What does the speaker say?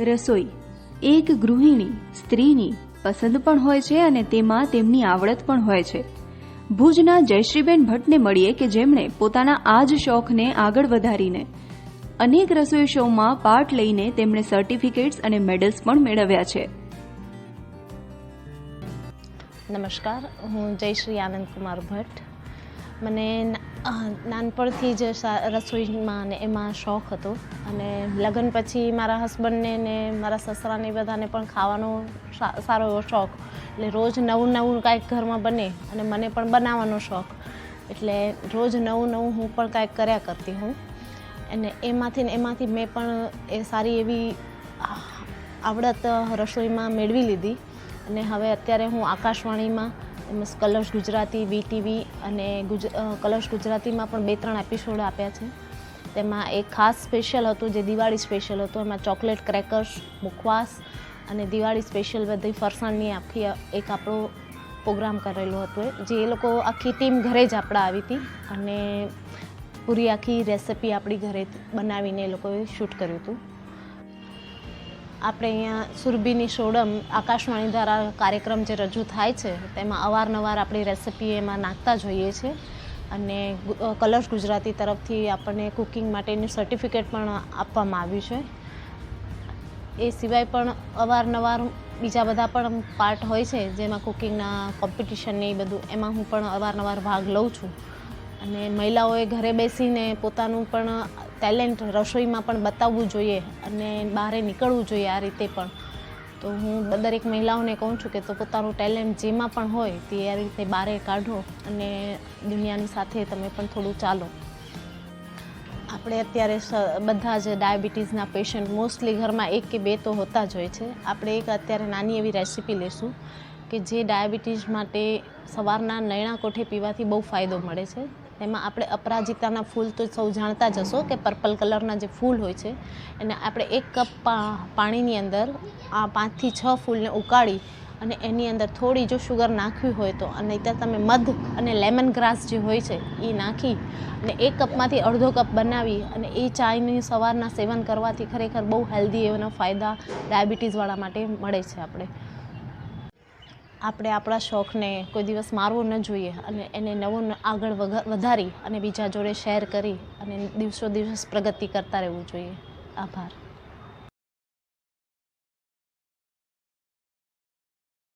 રસોઈ. એક ગૃહિણી, સ્ત્રીની પસંદ પણ હોય છે અને તેમાં તેમની આવડત પણ હોય છે. ભુજના જયશ્રીબેન ભટ્ટને મળીએ કે જેમણે પોતાના આ જ શોખને આગળ વધારીને. અનેક રસોઈ શોમાં પાર્ટ લઈને તેમણે સર્ટિફિકેટ્સ અને મેડલ્સ પણ મેળવ્યા છે. નમસ્કાર, હું જયશ્રી આનંદ કુમાર ભટ્ટ. મને નાનપણથી જ રસોઈમાં અને એમાં શોખ હતો. અને લગ્ન પછી મારા હસબન્ડને ને મારા સસરાને બધાને પણ ખાવાનો સારો એવો શોખ. એટલે રોજ નવું નવું કાંઈક ઘરમાં બને અને મને પણ બનાવવાનો શોખ. એટલે રોજ નવું નવું હું પણ કાંઈક કર્યા કરતી હું અને એમાંથી ને એમાંથી મેં પણ એ સારી એવી આવડત રસોઈમાં મેળવી લીધી. અને હવે અત્યારે હું આકાશવાણીમાં તેમજ કલર્સ ગુજરાતી, વીટીવી અને ગુજ કલર્સ ગુજરાતીમાં પણ બે ત્રણ એપિસોડ આપ્યા છે. તેમાં એક ખાસ સ્પેશિયલ હતું, જે દિવાળી સ્પેશિયલ હતું. એમાં ચોકલેટ ક્રેકર્સ મુખવાસ અને દિવાળી સ્પેશિયલ બધી ફરસાણની આખી એક આપણો પ્રોગ્રામ કરેલો હતો. જે એ લોકો આખી ટીમ ઘરે જ આપણા આવી હતી અને પૂરી આખી રેસિપી આપણી ઘરે બનાવીને એ લોકોએ શૂટ કર્યું હતું. આપણે અહીંયા સુરભીની સોડમ આકાશવાણી દ્વારા કાર્યક્રમ જે રજૂ થાય છે, તેમાં અવારનવાર આપણી રેસિપી એમાં નાખતા જોઈએ છે અને કલર્સ ગુજરાતી તરફથી આપણને કુકિંગ માટેનું સર્ટિફિકેટ પણ આપવામાં આવ્યું છે. એ સિવાય પણ અવારનવાર બીજા બધા પણ પાર્ટ હોય છે, જેમાં કુકિંગના કોમ્પિટિશન ને એ બધું, એમાં હું પણ અવારનવાર ભાગ લઉં છું. અને મહિલાઓએ ઘરે બેસીને પોતાનું પણ ટેલેન્ટ રસોઈમાં પણ બતાવવું જોઈએ અને બહાર નીકળવું જોઈએ આ રીતે પણ. તો હું દરેક મહિલાઓને કહું છું કે તો પોતાનું ટેલેન્ટ જેમાં પણ હોય તે આ રીતે બહાર કાઢો અને દુનિયાની સાથે તમે પણ થોડું ચાલો. આપણે અત્યારે બધા જ ડાયાબિટીસના પેશન્ટ મોસ્ટલી ઘરમાં એક કે બે તો હોતા જ હોય છે. આપણે એક અત્યારે નાની એવી રેસીપી લેશું કે જે ડાયાબિટીસ માટે સવારના નૈણા કોઠે પીવાથી બહુ ફાયદો મળે છે. તેમાં આપણે અપરાજિતાના ફૂલ તો સૌ જાણતા જ હશો કે પર્પલ કલરના જે ફૂલ હોય છે, એને આપણે એક કપ પાણીની અંદર આ પાંચથી છ ફૂલને ઉકાળી અને એની અંદર થોડી જો શુગર નાખવી હોય તો અને ત્યાં તમે મધ અને લેમન ગ્રાસ જે હોય છે એ નાખી અને એક કપમાંથી અડધો કપ બનાવી અને એ ચાયની સવારના સેવન કરવાથી ખરેખર બહુ હેલ્ધી એવાના ફાયદા ડાયાબિટીસવાળા માટે મળે છે આપણે. આપણે આપણા શોખને કોઈ દિવસ મારવો ન જોઈએ અને એને નવો આગળ વધારી અને બીજા જોડે શેર કરી અને દિવસો દિવસ પ્રગતિ કરતા રહેવું જોઈએ. આભાર.